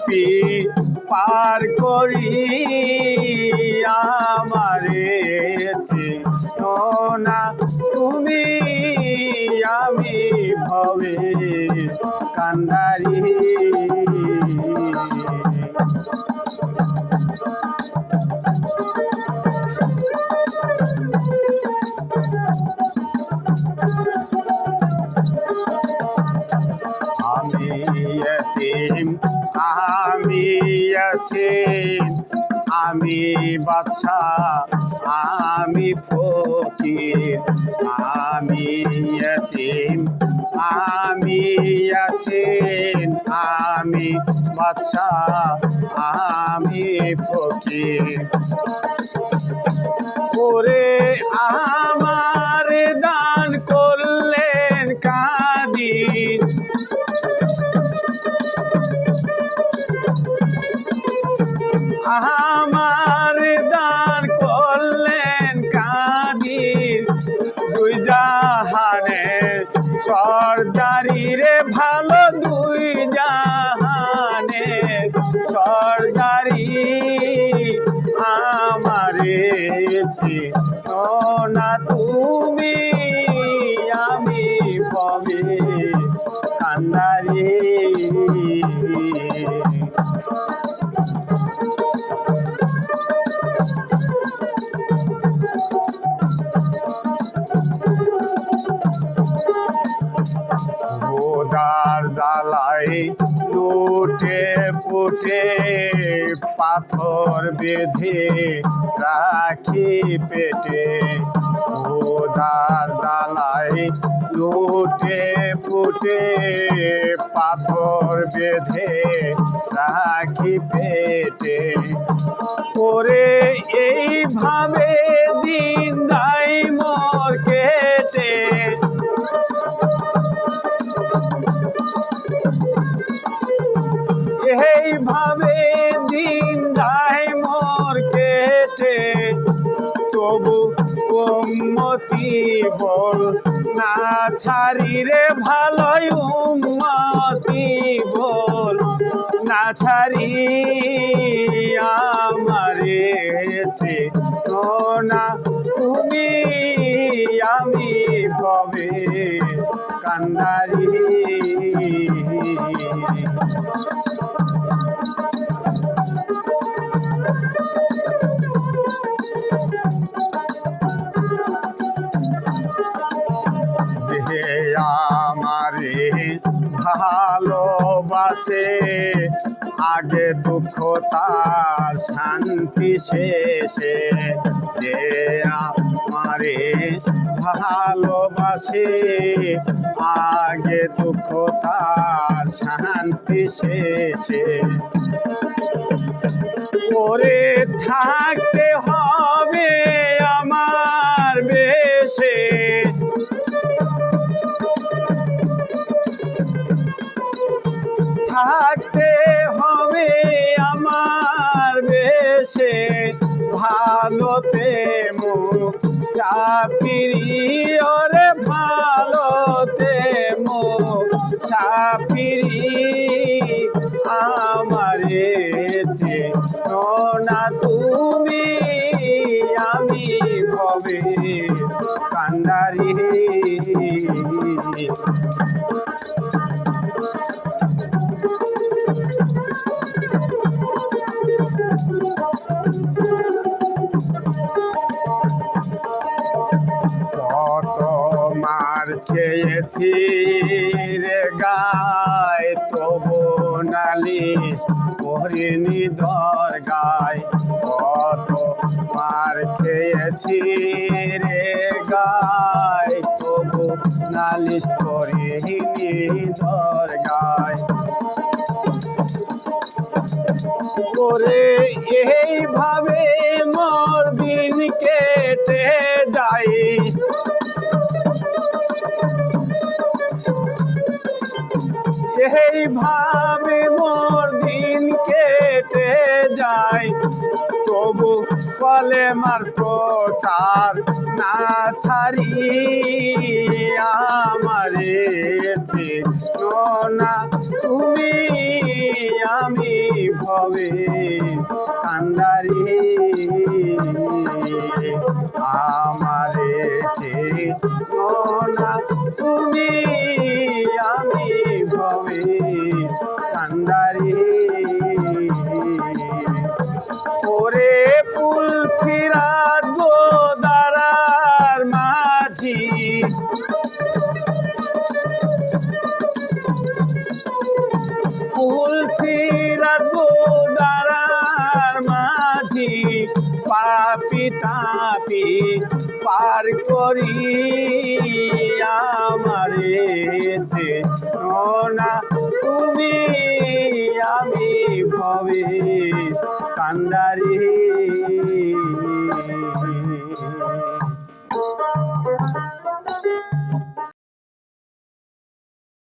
পাপি পার করি আমারে না। তুমি আমি ভবে কান্দারি। ইয়াসিন আমি বাচ্চা আমি ফকির আমি এতিম আমি আছেন আমি বাচ্চা আমি ফকির। আমার দান করলেন কাদির। দুই জাহানে সর্দারি রে ভালো, দুই জাহানে সর্দারি আমারে না তুমি, আমি পবে কান্দারি পুটে পাথর বেঁধে রাখি পেটে গোদার দালাই লুটে পুটে পাথর বেঁধে রাখি পেটে। করে এইভাবে দিন বল, না ছাড়ি রে ভালোই উম্মতি বল, না ছাড়ি আমারে না তুমি আমি কবে কান্দারি? আগে দুঃখ, তার শান্তি শেষে যে আমারে ভালোবাসে। আগে দুঃখ, তার শান্তি শেষে। পরে থাকতে হবে ভালোতে মুখ চাপিরি ওরে ভালোতে মুখ চাপিরি আমারে না তুমি আমি কবে কান্ডারি? খেয়েছি রে গায়, তবু নালিশ করিনি দর গায়। কত মার খেয়েছি রে গায়, তবু নালিশ করিনি দর গায়। করে এইভাবে মোর এইভাবে মোর দিন কেটে যায়, তবু ফলে মার প্রচার না ছাড়ি আমারে না তুমি আমি ভবে কান্দারি। আমারে চেনো না তুমি পাপি তাপি পার করি আমারে না তুমি আমি ভবে কান্দারি।